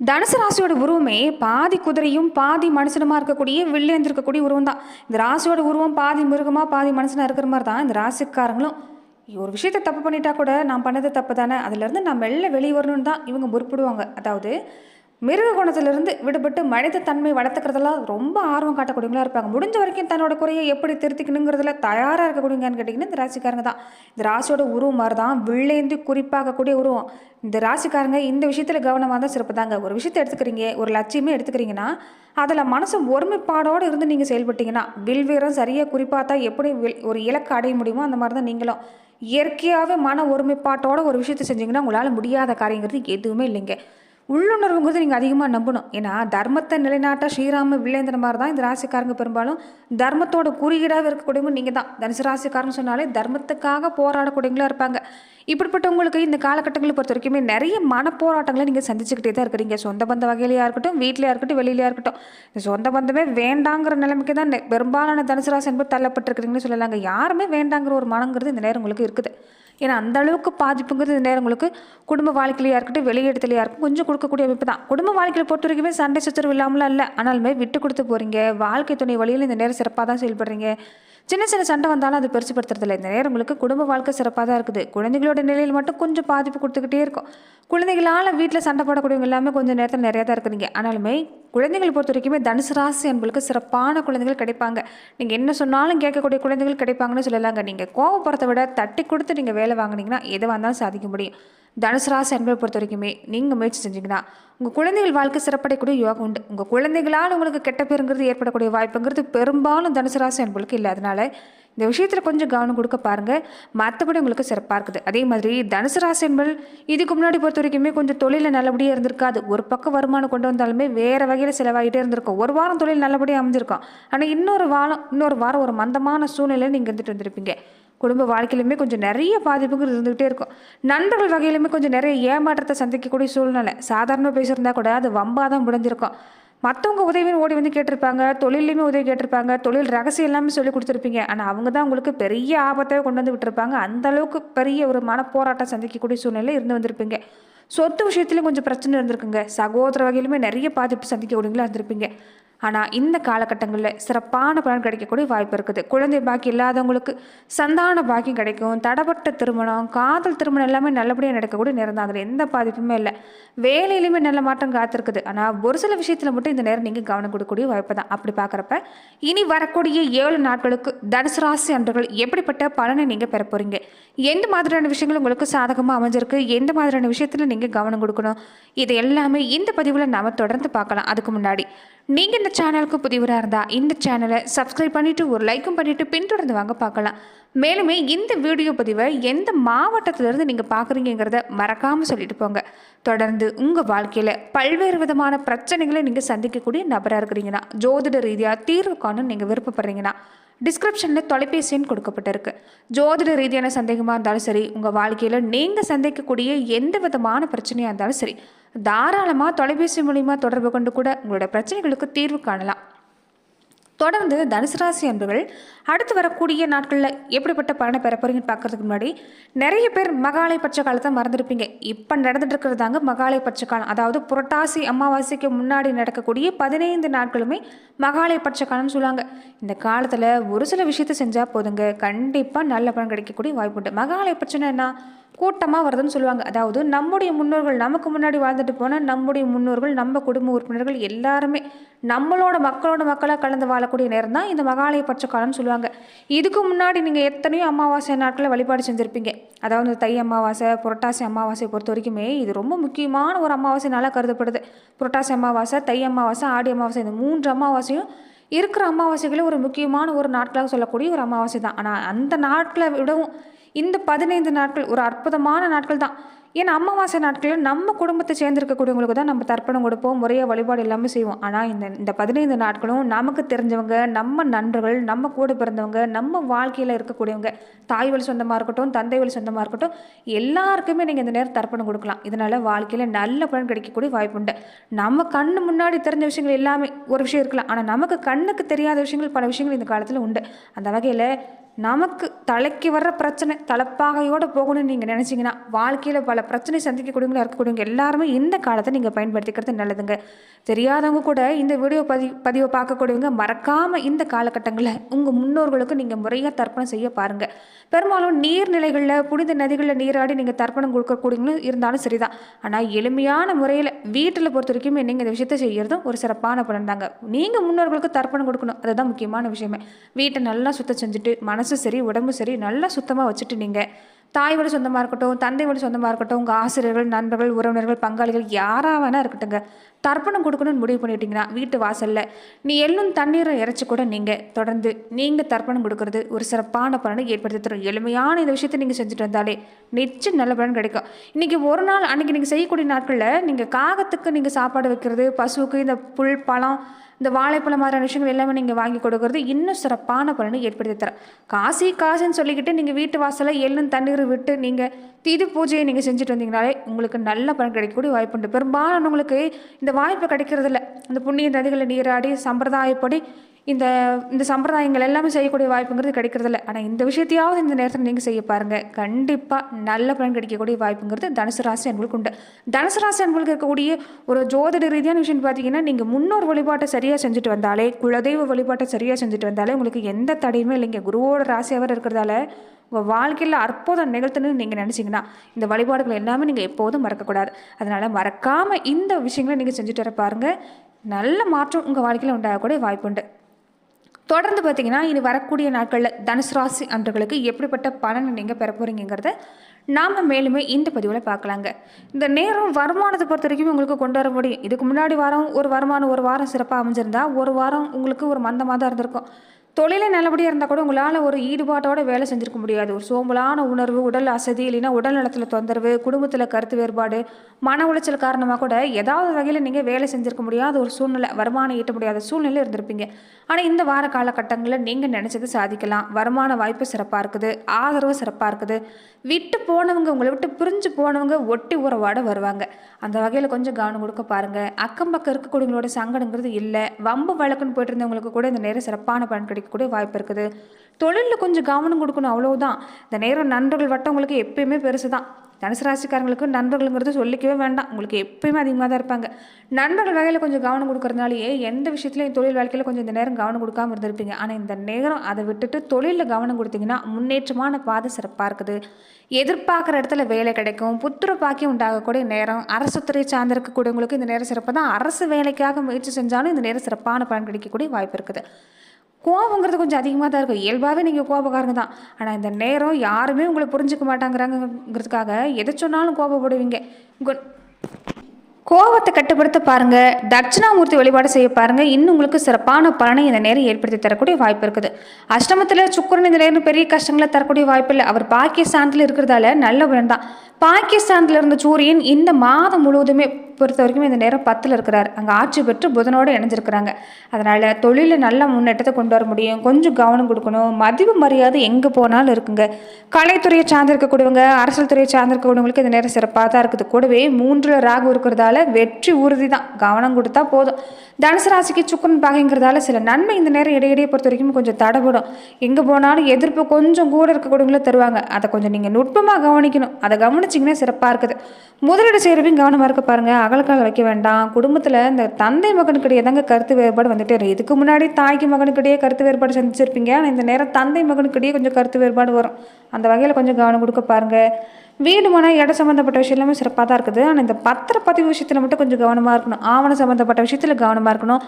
தனுசு ராசியோட உருவமே பாதி குதிரையும் பாதி மனுஷனுமா இருக்கக்கூடிய வில்லேந்து இருக்கக்கூடிய உருவம் தான் இந்த ராசியோட உருவம் பாதி மிருகமா பாதி மனுஷனா இருக்கிற மாதிரி தான் இந்த ராசிக்காரங்களும். ஒரு விஷயத்த தப்பு பண்ணிட்டா கூட நான் பண்ணது தப்பு தானே அதுலேருந்து நான் மெல்ல வெளியே வரணும்னு தான் இவங்க முற்படுவாங்க. அதாவது மிருக குணத்திலிருந்து விடுபட்டு மனித தன்மை வளர்த்துக்கிறதெல்லாம் ரொம்ப ஆர்வம் காட்டக்கூடியவங்களா இருப்பாங்க. முடிஞ்ச வரைக்கும் தன்னோட குறையை எப்படி திருத்திக்கணுங்கிறதுல தயாராக இருக்கக்கூடியங்கன்னு கேட்டிங்கன்னா இந்த ராசிக்காரங்க தான். இந்த ராசியோட உருவம் மாதிரி தான் வில்லேந்தி குறிப்பாகக்கூடிய உருவம். இந்த ராசிக்காரங்க இந்த விஷயத்தில் கவனமாக தான் சிறப்பு தாங்க. ஒரு விஷயத்தை எடுத்துக்கிறீங்க ஒரு லட்சியமே எடுத்துக்கிறீங்கன்னா அதில் மனசு ஒருமைப்பாடோடு இருந்து நீங்கள் செயல்பட்டீங்கன்னா வில் வீரம் சரியாக குறிப்பாக எப்படி ஒரு இலக்கு அடைய முடியுமோ அந்த மாதிரி தான் நீங்களும். இயற்கையாகவே மன ஒருமைப்பாட்டோட ஒரு விஷயத்தை செஞ்சீங்கன்னா உங்களால் முடியாத காரியங்கிறது எதுவுமே இல்லைங்க. உள்ளுணர்வுங்கிறது நீங்கள் அதிகமாக நம்பணும். ஏன்னா தர்மத்தை நிலைநாட்ட ஸ்ரீராம வில்லேந்திர மாதிரி தான் இந்த ராசிக்காரங்க பெரும்பாலும் தர்மத்தோட குறியீடாக இருக்கக்கூடியவங்க நீங்கள் தான். தனுசு ராசிக்காரன்னு சொன்னாலே தர்மத்துக்காக போராடக்கூடியவங்களா இருப்பாங்க. இப்படிப்பட்டவங்களுக்கு இந்த காலகட்டங்களை பொறுத்த வரைக்குமே நிறைய மனப்போராட்டங்களை நீங்கள் சந்திச்சுக்கிட்டே தான் இருக்கிறீங்க. சொந்த பந்த வகையிலையாக இருக்கட்டும் வீட்டிலையா இருக்கட்டும் வெளியிலையாக இருக்கட்டும். சொந்த பந்தமே வேண்டாங்கிற நிலைமைக்கு தான் பெரும்பாலான தனுசு ராசி என்பது தள்ளப்பட்டிருக்கிறீங்கன்னு சொல்லலாங்க. யாருமே வேண்டாங்கிற ஒரு மனங்கிறது இந்த நேரம் உங்களுக்கு இருக்குது. ஏன்னா அந்த அளவுக்கு பாதிப்புங்கிறது இந்த நேரம் உங்களுக்கு குடும்ப வாழ்க்கையிலையா இருக்கட்டும் வெளியிடத்துலையாக இருக்கும் கொஞ்சம் கொடுக்கக்கூடிய அமைப்பு தான். குடும்ப வாழ்க்கையில் பொறுத்த வரைக்குமே சண்டை சச்சரவு இல்லாமலாம் இல்லை. ஆனாலுமே விட்டு கொடுத்து போகிறீங்க வாழ்க்கை துணை வழியில் இந்த நேரம் சிறப்பாக தான் செயல்படுறீங்க. சின்ன சின்ன சண்டை வந்தாலும் அது பெருசுப்படுத்துறதில்ல இந்த நேரம் உங்களுக்கு குடும்ப வாழ்க்கை சிறப்பாக தான் இருக்குது. குழந்தைகளோட நிலையில் மட்டும் கொஞ்சம் பாதிப்பு கொடுத்துக்கிட்டே இருக்கும். குழந்தைகளால் வீட்டில் சண்டை போடக்கூடியவங்க எல்லாமே கொஞ்சம் நேரத்தில் நிறையா தான் இருக்கிறீங்க ஆனாலுமே குழந்தைகள் பொறுத்த வரைக்குமே தனுசு ராசி என்பளுக்கு சிறப்பான குழந்தைகள் கிடைப்பாங்க. நீங்கள் என்ன சொன்னாலும் கேட்கக்கூடிய குழந்தைகள் கிடைப்பாங்கன்னு சொல்லலாங்க. நீங்கள் கோவப்படுறதை விட தட்டி கொடுத்து நீங்கள் வேலை வாங்குனீங்கன்னா எது வந்தாலும் சாதிக்க முடியும். தனுசு ராசி அன்பை பொறுத்த வரைக்குமே நீங்கள் முயற்சி செஞ்சீங்கன்னா உங்கள் குழந்தைகள் வாழ்க்கை சிறப்படைக்கூடிய யோகம் உண்டு. உங்கள் குழந்தைகளால் உங்களுக்கு கெட்ட பேருங்கிறது ஏற்படக்கூடிய வாய்ப்புங்கிறது பெரும்பாலும் தனுசு ராசி என்பளுக்கு இல்லை அதனால இந்த விஷயத்தில் கொஞ்சம் கவனம் கொடுக்க பாருங்கள் மற்றபடி உங்களுக்கு சிறப்பாக இருக்குது. அதே மாதிரி தனுசு ராசி என்பது இதுக்கு முன்னாடி பொறுத்த வரைக்குமே கொஞ்சம் தொழிலில் நல்லபடியாக இருந்திருக்காது ஒரு பக்கம் வருமானம் கொண்டு வந்தாலுமே வேறு வகையில் செலவாகிட்டே இருந்திருக்கும். ஒரு வாரம் தொழில் நல்லபடியாக அமைஞ்சிருக்கும். ஆனால் இன்னொரு வாரம் இன்னொரு வாரம் ஒரு மந்தமான சூழ்நிலையில் நீங்கள் இருந்துட்டு வந்திருப்பீங்க. குடும்ப வாழ்க்கையிலுமே கொஞ்சம் நிறைய பாதிப்புகள் இருந்துகிட்டே இருக்கும். நண்பர்கள் வகையிலுமே கொஞ்சம் நிறைய ஏமாற்றத்தை சந்திக்கக்கூடிய சூழ்நிலை. சாதாரணமாக பேசியிருந்தா கூட அது வம்பாக தான் முடிஞ்சிருக்கும். மற்றவங்க உதவின்னு ஓடி வந்து கேட்டிருப்பாங்க தொழிலையுமே உதவி கேட்டிருப்பாங்க தொழில் ரகசியம் எல்லாமே சொல்லி கொடுத்துருப்பீங்க. ஆனால் அவங்க தான் உங்களுக்கு பெரிய ஆபத்தை கொண்டு வந்து விட்டுருப்பாங்க. அந்த அளவுக்கு பெரிய ஒரு மன போராட்டம் சந்திக்கக்கூடிய சூழ்நிலை இருந்து வந்திருப்பீங்க. சொத்து விஷயத்துலையும் கொஞ்சம் பிரச்சனை இருந்திருக்குங்க. சகோதர வகையிலுமே நிறைய பாதிப்பு சந்திக்க கூடியங்களா இருந்திருப்பீங்க. ஆனால் இந்த காலகட்டங்களில் சிறப்பான பலன் கிடைக்கக்கூடிய வாய்ப்பு இருக்குது. குழந்தை பாக்கி இல்லாதவங்களுக்கு சந்தான பாக்கியம் கிடைக்கும். தடப்பட்ட திருமணம் காதல் திருமணம் எல்லாமே நல்லபடியாக நடக்கக்கூடிய நேரம் தான். அதில் எந்த பாதிப்புமே இல்லை. வேலையிலுமே நல்ல மாற்றம் காத்திருக்குது. ஆனால் ஒரு சில விஷயத்தில் மட்டும் இந்த நேரம் நீங்கள் கவனம் கொடுக்கக்கூடிய வாய்ப்பு தான். அப்படி பார்க்குறப்ப இனி வரக்கூடிய ஏழு நாட்களுக்கு தனுசு ராசி அன்றர்கள் எப்படிப்பட்ட பலனை நீங்கள் பெற போகிறீங்க எந்த மாதிரியான விஷயங்கள் உங்களுக்கு சாதகமாக அமைஞ்சிருக்கு? எந்த மாதிரியான விஷயத்தில் நீங்கள் கவனம் கொடுக்கணும்? இது எல்லாமே இந்த பதிவில் நாம் தொடர்ந்து பார்க்கலாம். அதுக்கு முன்னாடி நீங்கள் இந்த சேனலுக்கு புதிவராக இருந்தால் இந்த சேனலை சப்ஸ்கிரைப் பண்ணிவிட்டு ஒரு லைக்கும் பண்ணிவிட்டு பின்தொடர்ந்து வாங்க பார்க்கலாம். மேலுமே இந்த வீடியோ பதிவை எந்த மாவட்டத்திலிருந்து நீங்கள் பார்க்குறீங்கிறத மறக்காமல் சொல்லிட்டு போங்க. தொடர்ந்து உங்கள் வாழ்க்கையில் பல்வேறு விதமான பிரச்சனைகளை நீங்கள் சந்திக்கக்கூடிய நபராக இருக்கிறீங்கன்னா ஜோதிட ரீதியாக தீர்வு காணும் நீங்கள் விருப்பப்படுறீங்கன்னா டிஸ்கிரிப்ஷனில் தொலைபேசி எண் கொடுக்கப்பட்டிருக்கு. ஜோதிட ரீதியான சந்தேகமாக இருந்தாலும் சரி உங்கள் வாழ்க்கையில் நீங்கள் சந்திக்கக்கூடிய எந்த விதமான பிரச்சனையாக இருந்தாலும் சரி தாராளமாக தொலைபேசி மூலிமா தொடர்பு கொண்டு கூட உங்களோட பிரச்சனைகளுக்கு தீர்வு காணலாம். தொடர்ந்து தனுசு ராசி அன்பர்கள் அடுத்து வரக்கூடிய நாட்களில் எப்படிப்பட்ட பலனை பெற போறீங்கன்னு பார்க்கறதுக்கு முன்னாடி நிறைய பேர் மகாலய பட்ச காலத்தை மறந்துருப்பீங்க. இப்போ நடந்துட்டு இருக்கிறதாங்க மகாலய பட்ச காலம். அதாவது புரட்டாசி அமாவாசைக்கு முன்னாடி நடக்கக்கூடிய பதினைந்து நாட்களுமே மகாலய பட்ச காலம்னு சொல்லுவாங்க. இந்த காலத்தில் ஒரு சில விஷயத்தை செஞ்சால் போதுங்க. கண்டிப்பாக நல்ல பலன் கிடைக்கக்கூடிய வாய்ப்பு உண்டு. மகாலய பட்சம்னா என்ன? கூட்டமாக வருதுன்னு சொல்லுவாங்க. அதாவது நம்முடைய முன்னோர்கள் நமக்கு முன்னாடி வாழ்ந்துட்டு போனால் நம்முடைய முன்னோர்கள் நம்ம குடும்ப உறுப்பினர்கள் எல்லாருமே நம்மளோட மக்களோட மக்களாக கலந்து வாழக்கூடிய நேரம் தான் இந்த மகாலய பட்ச காலம்னு சொல்லுவாங்க. இதுக்கு முன்னாடி நீங்கள் எத்தனையோ அமாவாசை நாட்களில் வழிபாடு செஞ்சுருப்பீங்க. அதாவது இந்த தை அமாவாசை புரட்டாசி அமாவாசை பொறுத்த வரைக்குமே இது ரொம்ப முக்கியமான ஒரு அமாவாசை நாளாக கருதப்படுது. புரட்டாசி அமாவாசை தை அமாவாசை ஆடி அமாவாசை இந்த மூன்று அமாவாசையும் இருக்கிற அமாவாசைகளே ஒரு முக்கியமான ஒரு நாட்களாக சொல்லக்கூடிய ஒரு அமாவாசை தான் ஆனால் அந்த நாட்களை விடவும் இந்த பதினைந்து நாட்கள் ஒரு அற்புதமான நாட்கள் தான் ஏன்னா அமாவாசை நாட்களில் நம்ம குடும்பத்தை சேர்ந்திருக்கக்கூடியவங்களுக்கு தான் நம்ம தர்ப்பணம் கொடுப்போம் முறையாக வழிபாடு எல்லாமே செய்வோம். ஆனால் இந்த இந்த பதினைந்து நாட்களும் நமக்கு தெரிஞ்சவங்க நம்ம நண்பர்கள் நம்ம கூட பிறந்தவங்க நம்ம வாழ்க்கையில் இருக்கக்கூடியவங்க தாய் வழி சொந்தமாக இருக்கட்டும் தந்தை வழி சொந்தமாக இருக்கட்டும் எல்லாருக்குமே நீங்கள் இந்த நேரம் தர்ப்பணம் கொடுக்கலாம். இதனால் வாழ்க்கையில் நல்ல பலன் கிடைக்கக்கூடிய வாய்ப்புண்டு நம்ம கண்ணு முன்னாடி தெரிஞ்ச விஷயங்கள் எல்லாமே ஒரு விஷயம் இருக்கலாம். ஆனால் நமக்கு கண்ணுக்கு தெரியாத விஷயங்கள் பல விஷயங்கள் இந்த காலத்தில் உண்டு. அந்த வகையில் நமக்கு தலைக்கு வர்ற பிரச்சனை தலைப்பாகையோடு போகணும்னு நீங்கள் நினச்சிங்கன்னா வாழ்க்கையில் பல பிரச்சனை சந்திக்கக்கூடியவங்களா இருக்கக்கூடியவங்க எல்லாருமே இந்த காலத்தை நீங்கள் பயன்படுத்திக்கிறது நல்லதுங்க. தெரியாதவங்க கூட இந்த வீடியோ பதி பதிவை பார்க்கக்கூடியவங்க மறக்காமல் இந்த காலகட்டங்களில் உங்கள் முன்னோர்களுக்கு நீங்கள் முறையாக தர்ப்பணம் செய்ய பாருங்கள் பெரும்பாலும் நீர்நிலைகளில் புனித நதிகளில் நீராடி நீங்கள் தர்ப்பணம் கொடுக்கக்கூடியவங்களும் இருந்தாலும் சரிதான். ஆனால் எளிமையான முறையில் வீட்டில் பொறுத்த வரைக்குமே நீங்கள் இந்த விஷயத்தை செய்கிறதும் ஒரு சிறப்பான பலன் தாங்க. நீங்கள் முன்னோர்களுக்கு தர்ப்பணம் கொடுக்கணும். அதுதான் முக்கியமான விஷயமே. வீட்டை நல்லா சுத்தம் செஞ்சுட்டு மனசு சரி உடம்பு சரி நல்லா சுத்தமாக வச்சுட்டு நீங்கள் தாய் வழி சொந்தமாக இருக்கட்டும் தந்தை வழி சொந்தமாக இருக்கட்டும் உங்கள் ஆசிரியர்கள் நண்பர்கள் உறவினர்கள் பங்காளிகள் யாராக வேணா இருக்கட்டுங்க தர்ப்பணம் கொடுக்கணும்னு முடிவு பண்ணிட்டீங்கன்னா வீட்டு வாசலில் நீ எள்ளும் தண்ணீரை இறைச்சி கூட நீங்கள் தொடர்ந்து நீங்கள் தர்ப்பணம் கொடுக்கறது ஒரு சிறப்பான பலனை ஏற்படுத்தி தரும். எளிமையான இந்த விஷயத்தை நீங்கள் செஞ்சுட்டு வந்தாலே நிச்சயம் நல்ல பலன் கிடைக்கும். இன்றைக்கி ஒரு நாள் அன்றைக்கி நீங்கள் செய்யக்கூடிய நாட்களில் நீங்கள் காகத்துக்கு நீங்கள் சாப்பாடு வைக்கிறது பசுவுக்கு இந்த புல் பழம் இந்த வாழைப்பழம் மாதிரியான விஷயங்கள் எல்லாமே நீங்கள் வாங்கி கொடுக்கறது இன்னும் சிறப்பான பலனை ஏற்படுத்தி தரும். காசி காசுன்னு சொல்லிக்கிட்டு நீங்கள் வீட்டு வாசலில் எள்ளும் தண்ணீர் விட்டு நீங்கள் இது பூஜையை நீங்கள் செஞ்சுட்டு வந்தீங்கனாலே உங்களுக்கு நல்ல பலன் கிடைக்கக்கூடிய வாய்ப்புண்டு. பெரும்பாலானவங்களுக்கு இந்த வாய்ப்பு கிடைக்கிறதில்ல. இந்த புண்ணிய நதிகளை நீராடி சம்பிரதாயப்படி இந்த இந்த சம்பிரதாயங்கள் எல்லாமே செய்யக்கூடிய வாய்ப்புங்கிறது கிடைக்கிறதில்ல. ஆனால் இந்த விஷயத்தையாவது இந்த நேரத்தில் நீங்கள் செய்ய பாருங்கள் கண்டிப்பாக நல்ல பலன் கிடைக்கக்கூடிய வாய்ப்புங்கிறது தனுசு ராசி அன்புகளுக்கு உண்டு. தனுசு ராசி அன்புகளுக்கு இருக்கக்கூடிய ஒரு ஜோதிட ரீதியான விஷயம் பார்த்தீங்கன்னா நீங்கள் முன்னோர் வழிபாட்டை சரியாக செஞ்சுட்டு வந்தாலே குலதெய்வ வழிபாட்டை சரியாக செஞ்சுட்டு வந்தாலே உங்களுக்கு எந்த தடையுமே இல்லைங்க. குருவோட ராசியாக இருக்கிறதால உங்கள் வாழ்க்கையில் அற்புதம் நிகழ்த்துன்னு நீங்கள் நினச்சிங்கன்னா இந்த வழிபாடுகள் எல்லாமே நீங்கள் எப்போதும் மறக்கக்கூடாது. அதனால் மறக்காமல் இந்த விஷயங்களை நீங்கள் செஞ்சுட்டு வர பாருங்கள் நல்ல மாற்றம் உங்கள் வாழ்க்கையில் உண்டாகக்கூடிய வாய்ப்புண்டு. தொடர்ந்து பார்த்தீங்கன்னா இனி வரக்கூடிய நாட்களில் தனுசு ராசி அன்றர்களுக்கு எப்படிப்பட்ட பலன் நீங்கள் பெற போகிறீங்கிறத நாம் மேலுமே இந்த பதிவில் பார்க்கலாங்க. இந்த நேரம் வருமானத்தை பொறுத்த வரைக்கும் உங்களுக்கு கொண்டு வர முடியும். இதுக்கு முன்னாடி வாரம் ஒரு வருமானம் ஒரு வாரம் சிறப்பாக அமைஞ்சிருந்தா ஒரு வாரம் உங்களுக்கு ஒரு மந்தமாக தான் இருந்திருக்கும். தொழிலே நல்லபடியாக இருந்தால் கூட உங்களால் ஒரு ஈடுபாட்டோட வேலை செஞ்சிருக்க முடியாது. ஒரு சோம்பலான உணர்வு உடல் அசதி இல்லைன்னா உடல் நலத்தில் தொந்தரவு குடும்பத்தில் கருத்து வேறுபாடு மன உளைச்சல் காரணமாக கூட ஏதாவது வகையில் நீங்கள் வேலை செஞ்சுருக்க முடியாத ஒரு சூழ்நிலை வருமானம் ஈட்ட முடியாத சூழ்நிலை இருந்திருப்பீங்க. ஆனால் இந்த வார காலகட்டங்களில் நீங்கள் நினச்சது சாதிக்கலாம். வருமான வாய்ப்பு சிறப்பாக இருக்குது ஆதரவு சிறப்பாக இருக்குது. விட்டு போனவங்க உங்களை விட்டு பிரிஞ்சு போனவங்க ஒட்டி உறவாட வருவாங்க. அந்த வகையில் கொஞ்சம் கவனம் கொடுக்க பாருங்கள் அக்கம் பக்கம் இருக்கக்கூடியவங்களோட சங்கடங்கிறது இல்லை. வம்பு வழக்குன்னு போயிட்டு இருந்தவங்களுக்கு கூட இந்த நேரம் சிறப்பான பலன் கிடைக்கக்கூடிய வாய்ப்பு இருக்குது. தொழிலில் கொஞ்சம் கவனம் கொடுக்கணும் அவ்வளவுதான். இந்த நேரம் நண்பர்கள் வட்டம் உங்களுக்கு எப்பயுமே பெருசு தான் தனுசு ராசிக்காரங்களுக்கு நண்பர்களுங்கிறது சொல்லிக்கவே வேண்டாம். உங்களுக்கு எப்பயுமே அதிகமாக தான் இருப்பாங்க. நண்பர்கள் வகையில் கொஞ்சம் கவனம் கொடுக்கறதுனாலேயே எந்த விஷயத்துலையும் தொழில் வாழ்க்கையில் கொஞ்சம் இந்த நேரம் கவனம் கொடுக்காம இருந்திருப்பீங்க. ஆனால் இந்த நேரம் அதை விட்டுட்டு தொழிலில் கவனம் கொடுத்தீங்கன்னா முன்னேற்றமான பாதை சிறப்பாக இருக்குது. எதிர்பார்க்குற இடத்துல வேலை கிடைக்கும். புத்திர பாக்கியம் உண்டாகக்கூடிய நேரம். அரசு துறை சார்ந்திருக்கக்கூடியவங்களுக்கு இந்த நேரம் சிறப்பு தான் அரசு வேலைக்காக முயற்சி செஞ்சாலும் இந்த நேரம் சிறப்பான பலன் கிடைக்கக்கூடிய வாய்ப்பு இருக்குது. கோபங்கிறது கொஞ்சம் அதிகமாக தான் இருக்கும். இயல்பாகவே நீங்கள் கோபக்காரங்க தான். ஆனால் இந்த நேரம் யாருமே உங்களை புரிஞ்சுக்க மாட்டாங்கிறாங்கிறதுக்காக எதை சொன்னாலும் கோபப்படுவீங்க. கோபத்தை கட்டுப்படுத்த பாருங்க. தட்சிணாமூர்த்தி வழிபாடு செய்ய பாருங்க. இன்னும் உங்களுக்கு சிறப்பான பலனை இந்த நேரம் ஏற்படுத்தி தரக்கூடிய வாய்ப்பு இருக்குது. அஷ்டமத்தில் சுக்கரன் இந்த நேரம் பெரிய கஷ்டங்களை தரக்கூடிய வாய்ப்பு இல்லை. அவர் பாகிஸ்தானில் இருக்கிறதால நல்ல பலன் தான். பாகிஸ்தானத்தில் இருந்த சூரியன் இந்த மாதம் முழுவதுமே பொறுத்த வரைக்கும் இந்த நேரம் பத்தில் இருக்கிறார். அங்கே ஆட்சி பெற்று புதனோடு இணைஞ்சிருக்கிறாங்க. அதனால் தொழிலில் நல்ல முன்னேற்றத்தை கொண்டு வர முடியும். கொஞ்சம் கவனம் கொடுக்கணும். மதிப்பு மரியாதை எங்கே போனாலும் இருக்குங்க. கலைத்துறையை சார்ந்திருக்கக்கூடியவங்க அரசியல் துறையை சார்ந்திருக்கக்கூடியவங்களுக்கு இந்த நேரம் சிறப்பாக தான் இருக்குது. கூடவே மூன்றில் ராகு இருக்கிறதால வெற்றி உறுதி தான். கவனம் கொடுத்தா போதும். தனுசு ராசிக்கு சுக்கரன் பாகைங்கிறதால சில நன்மை இந்த நேரம் இடையிடையே பொறுத்த வரைக்கும் கொஞ்சம் தடைபடும். எங்கே போனாலும் எதிர்ப்பு கொஞ்சம் கூட இருக்கக்கூடியவங்களும் தருவாங்க. அதை கொஞ்சம் நீங்கள் நுட்பமாக கவனிக்கணும். அதை கவனிச்சிங்கன்னா சிறப்பாக இருக்குது. முதலீடு செய்கிறவையும் கவனமாக இருக்க பாருங்கள் அகலக்கால் வைக்க வேண்டாம். குடும்பத்தில் இந்த தந்தை மகனுக்கிடையே தாங்க கருத்து வேறுபாடு வந்துட்டே வரும் இதுக்கு முன்னாடி தாய்க்கு மகனுக்கிடையே கருத்து வேறுபாடு சந்திச்சிருப்பீங்க. ஆனால் இந்த நேரம் தந்தை மகனுக்கிடையே கொஞ்சம் கருத்து வேறுபாடு வரும். அந்த வகையில் கொஞ்சம் கவனம் கொடுக்க பாருங்கள் வீடு மன இடம் சம்மந்தப்பட்ட விஷயம் எல்லாமே சிறப்பாக தான் இருக்குது. ஆனால் இந்த பத்திரப்பதிவு விஷயத்தில் மட்டும் கொஞ்சம் கவனமாக இருக்கணும். ஆவணம் சம்மந்தப்பட்ட விஷயத்தில் கவனமாக இருக்கணும்.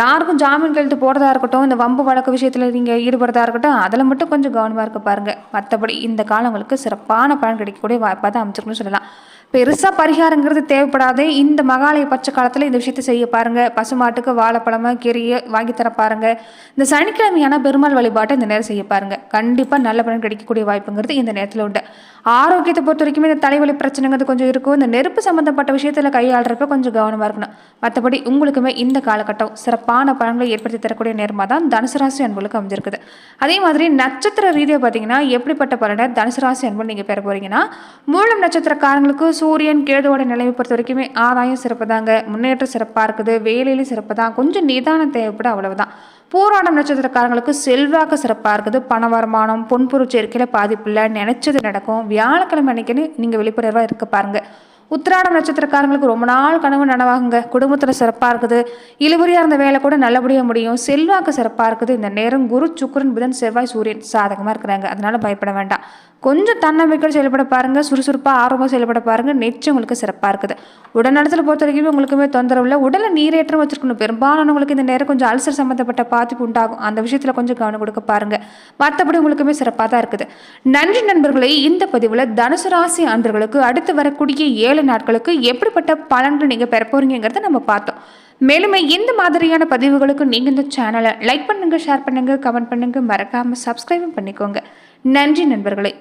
யாருக்கும் ஜாமீன் கழுத்து போடுறதா இருக்கட்டும் இந்த வம்பு வழக்கு விஷயத்தில் நீங்கள் ஈடுபடுறதா இருக்கட்டும் அதில் மட்டும் கொஞ்சம் கவனமாக இருக்க பாருங்கள் மற்றபடி இந்த காலங்களுக்கு சிறப்பான பலன் கிடைக்கக்கூடிய வாய்ப்பாக தான் அமைச்சிருக்கணும்னு சொல்லலாம். பெருசாக பரிகாரங்கிறது தேவைப்படாது. இந்த மகாலய பச்சை காலத்தில் இந்த விஷயத்தை செய்ய பாருங்கள் பசுமாட்டுக்கு வாழைப்பழமாக கீரையை வாங்கித்தர தர பாருங்கள் இந்த சனிக்கிழமையான பெருமாள் வழிபாட்டை இந்த நேரம் செய்ய பாருங்கள் கண்டிப்பாக நல்ல பலன் கிடைக்கக்கூடிய வாய்ப்புங்கிறது இந்த நேரத்தில் உண்டு. ஆரோக்கியத்தை பொறுத்த வரைக்கும் இந்த தலைவலி பிரச்சனைங்கிறது கொஞ்சம் இருக்கும். இந்த நெருப்பு சம்மந்தப்பட்ட விஷயத்தில் கையாளுறப்ப கொஞ்சம் கவனமாக இருக்கணும். மற்றபடி உங்களுக்குமே இந்த காலகட்டம் சிறப்பான பலன்களை ஏற்படுத்தி தரக்கூடிய நேரமாக தான் தனுசு ராசி அன்புகளுக்கு அமைஞ்சிருக்குது. அதே மாதிரி நட்சத்திர ரீதியாக பார்த்தீங்கன்னா எப்படிப்பட்ட பலனை தனுசு ராசி அன்பு நீங்கள் பெற போகிறீங்கன்னா மூலம் நட்சத்திரக்காரங்களுக்கு சூரியன் கேதுவோட நிலைமை பொறுத்த வரைக்குமே ஆதாயம் சிறப்பு தாங்க முன்னேற்றம் சிறப்பாக இருக்குது. வேலையிலும் சிறப்பு தான் கொஞ்சம் நிதானம் தேவைப்படும் அவ்வளவுதான். போராடம் நட்சத்திரக்காரங்களுக்கு செல்வாக்கு சிறப்பாக இருக்குது. பண வருமானம் பொன்பொருள் சேர்க்கையில் பாதிப்பு இல்லை. நினைச்சது நடக்கும். வியாழக்கிழமை அன்னைக்குன்னு நீங்கள் விழிப்புணர்வாக இருக்க பாருங்க. உத்திராடம் நட்சத்திரக்காரங்களுக்கு ரொம்ப நாள் கனவு நனவாகுங்க. குடும்பத்தில் சிறப்பாக இருக்குது. இழுபறியாக இருந்த வேலை கூட நல்லபடியாக முடியும். செல்வாக்கு சிறப்பாக இருக்குது. இந்த நேரம் குரு சுக்கிரன் புதன் செவ்வாய் சூரியன் சாதகமாக இருக்கிறாங்க. அதனால பயப்பட வேண்டாம். கொஞ்சம் தன்னம்பிக்கையோடு செயல்பட பாருங்கள் சுறுசுறுப்பாக ஆர்வமாக செயல்பட பாருங்கள் நிச்சயம் உங்களுக்கு சிறப்பாக இருக்குது. உடல்நலத்தில் பொறுத்த வரைக்கும் உங்களுக்குமே தொந்தரவு இல்லை. உடலை நீரேற்றம் வச்சுருக்கணும். பெரும்பாலானவங்களுக்கு இந்த நேரம் கொஞ்சம் அல்சர் சம்மந்தப்பட்ட பாதிப்பு உண்டாகும். அந்த விஷயத்தில் கொஞ்சம் கவனம் கொடுக்க பாருங்கள் மற்றபடி உங்களுக்குமே சிறப்பாக தான் இருக்குது. நன்றி நண்பர்களே இந்த பதிவில் தனுசு ராசி அன்பர்களுக்கு அடுத்து வரக்கூடிய ஏழு நாட்களுக்கு எப்படிப்பட்ட பலன்கள் நீங்கள் பெற போகிறீங்கிறத நம்ம பார்த்தோம். மேலுமே இந்த மாதிரியான பதிவுகளுக்கு நீங்கள் இந்த சேனலை லைக் பண்ணுங்கள் ஷேர் பண்ணுங்கள் கமெண்ட் பண்ணுங்கள் மறக்காமல் சப்ஸ்கிரைபும் பண்ணிக்கோங்க. நன்றி நண்பர்களே.